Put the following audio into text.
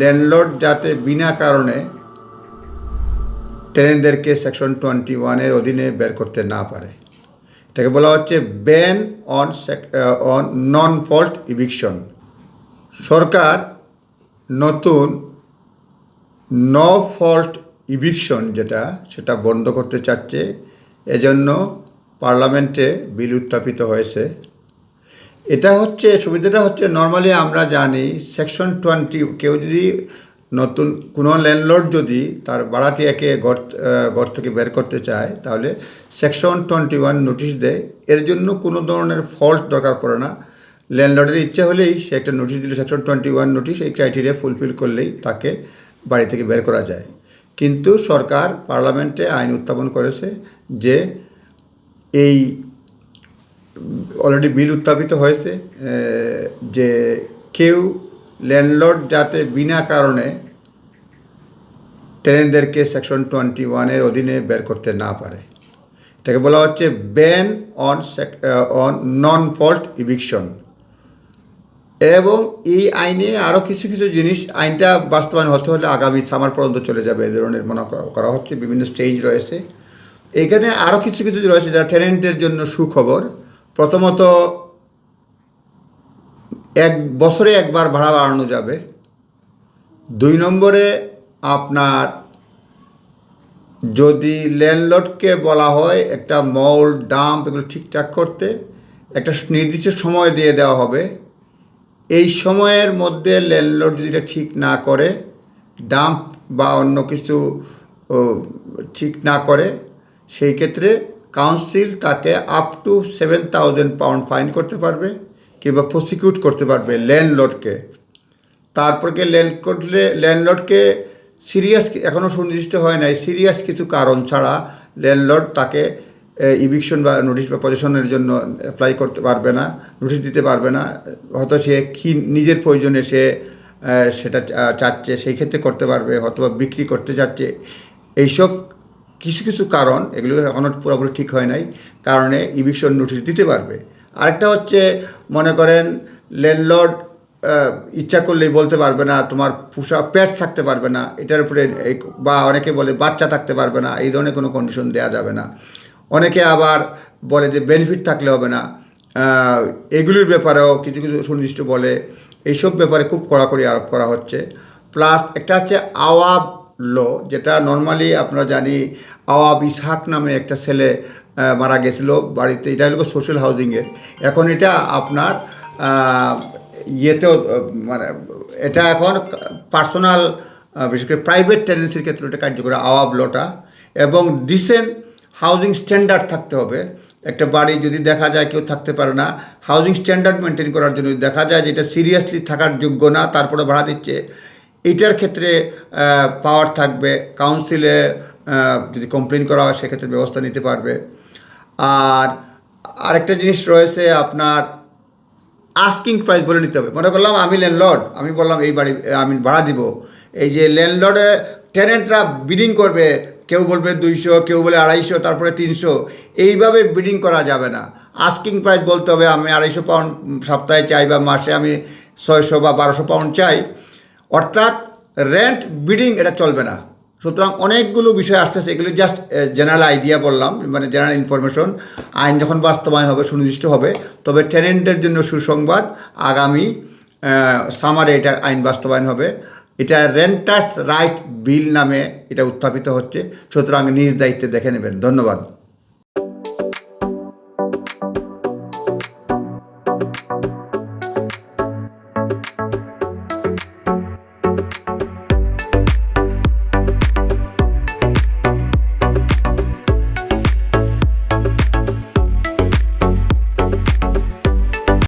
Landlord যাতে বিনা কারণে টেনেন্টদেরকে section twenty ওয়ানের অধীনে বের করতে না পারে। এটাকে বলা হচ্ছে ban on on non fault eviction. সরকার নতুন নো ফল্ট ইভিকশন যেটা, সেটা বন্ধ করতে চাচ্ছে। এজন্য পার্লামেন্টে বিল উত্থাপিত হয়েছে। এটা হচ্ছে, সুবিধাটা হচ্ছে নর্মালি আমরা জানি সেকশন টোয়েন্টি কেউ যদি নতুন, কোনো ল্যান্ডলর্ড যদি তার ভাড়াটিয়াকে ঘর ঘর থেকে বের করতে চায়, তাহলে সেকশন টোয়েন্টি ওয়ান নোটিশ দেয়। এর জন্য কোনো ধরনের ফল্ট দরকার পড়ে না। ল্যান্ডলর্ডের ইচ্ছে হলেই সে একটা নোটিশ দিলে সেকশন টোয়েন্টি ওয়ান নোটিশ এই ক্রাইটেরিয়া ফুলফিল করলেই তাকে বাড়ি থেকে বের করা যায়। কিন্তু সরকার পার্লামেন্টে আইন উত্থাপন করেছে যে এই অলরেডি বিল উত্থাপিত হয়েছে যে কেউ ল্যান্ডলর্ড যাতে বিনা কারণে টেনেন্টদেরকে সেকশন টোয়েন্টি ওয়ানের অধীনে বের করতে না পারে। এটাকে বলা হচ্ছে ban on on non fault eviction এবং এই আইনে আরও কিছু কিছু জিনিস, আইনটা বাস্তবায়ন হতে হলে আগামী সামার পর্যন্ত চলে যাবে এ ধরনের মনে করা- হচ্ছে, বিভিন্ন স্টেজ রয়েছে। এখানে আরও কিছু কিছু রয়েছে যারা টেনেন্টের জন্য সুখবর। প্রথমত এক, বছরে একবার ভাড়া বাড়ানো যাবে। দুই নম্বরে আপনার যদি ল্যান্ডলর্ডকে বলা হয়, একটা মল, ডাম্প এগুলো ঠিকঠাক করতে, একটা নির্দিষ্ট সময় দিয়ে দেওয়া হবে। এই সময়ের মধ্যে ল্যান্ডলর্ড যদি এটা ঠিক না করে, ডাম্প বা অন্য কিছু ঠিক না করে, সেই ক্ষেত্রে কাউন্সিল তাকে up to seven thousand pound fine করতে পারবে কিংবা প্রসিকিউট করতে পারবে ল্যান্ডলর্ডকে তারপরকে ল্যান্ড করলে ল্যান্ডলর্ডকে সিরিয়াস এখনও সুনির্দিষ্ট হয় নাই সিরিয়াস কিছু কারণ ছাড়া ল্যান্ডলর্ড তাকে ইভিকশন বা নোটিশ বা পজিশনের জন্য অ্যাপ্লাই করতে পারবে না নোটিশ দিতে পারবে না। হয়তো সে কি নিজের প্রয়োজনে সে সেটা চাচ্ছে, সেই ক্ষেত্রে করতে পারবে অথবা বিক্রি করতে চাচ্ছে। এইসব কিছু কিছু কারণ, এগুলো এখনও পুরোপুরি ঠিক হয় নাই, কারণে ইভিকশন নোটিশ দিতে পারবে। আরেকটা হচ্ছে, মনে করেন ল্যান্ডলর্ড ইচ্ছা করলেই বলতে পারবে না, তোমার পোষা পেট থাকতে পারবে না, এটার উপরে বা অনেকে বলে বাচ্চা থাকতে পারবে না, এই ধরনের কোনো কন্ডিশন দেওয়া যাবে না। অনেকে আবার বলে যে বেনিফিট থাকলে হবে না এগুলির ব্যাপারেও কিছু কিছু সুনির্দিষ্ট বলে, এইসব ব্যাপারে খুব কড়াকড়ি আরোপ করা হচ্ছে। প্লাস একটা হচ্ছে আওয়াব ল, যেটা নর্মালি আপনারা জানি আওয়াব ইসহাক নামে একটা ছেলে মারা গেছিল বাড়িতে। এটা হলো সোশ্যাল হাউজিংয়ের এখন এটা আপনার ইয়েতেও মানে এটা এখন পার্সোনাল বিশেষ করে প্রাইভেট টেন্ডেন্সির ক্ষেত্রে এটা কার্যকর, আওয়াব লটা। এবং ডিসেন্ট হাউজিং স্ট্যান্ডার্ড থাকতে হবে। একটা বাড়ি যদি দেখা যায় কেউ থাকতে পারে না হাউজিং স্ট্যান্ডার্ড মেনটেন করার জন্য দেখা যায় যে এটা সিরিয়াসলি থাকার যোগ্য না, তারপরে ভাড়া দিচ্ছে এইটার ক্ষেত্রে পাওয়ার থাকবে কাউন্সিলে যদি কমপ্লেন করা হয়, সেক্ষেত্রে ব্যবস্থা নিতে পারবে। আর আরেকটা জিনিস রয়েছে আপনার আস্কিং প্রাইস বলে নিতে হবে। মনে করলাম আমি ল্যান্ডলর্ড আমি বললাম এই বাড়ি, আমি ভাড়া দিব। এই যে ল্যান্ডলর্ডে টেনেন্টরা বিডিং করবে, কেউ বলবে দুইশো, কেউ বলে আড়াইশো, তারপরে তিনশো, এইভাবে বিডিং করা যাবে না। আস্কিং প্রাইস বলতে হবে, আমি আড়াইশো পাউন্ড সপ্তাহে চাই বা মাসে আমি ছয়শো বা বারোশো পাউন্ড চাই। অর্থাৎ রেন্ট বিডিং এটা চলবে না। সুতরাং অনেকগুলো বিষয় আসতেছে, এগুলো জাস্ট জেনারেল আইডিয়া বললাম মানে জেনারেল ইনফরমেশন আইন যখন বাস্তবায়ন হবে, সুনির্দিষ্ট হবে, তবে টেনেন্টের জন্য সুসংবাদ আগামী সামারে এটা আইন বাস্তবায়ন হবে। এটা রেন্টার্স রাইট বিল নামে এটা উত্থাপিত হচ্ছে। সুতরাং নিজ দায়িত্বে দেখে নেবেন। ধন্যবাদ।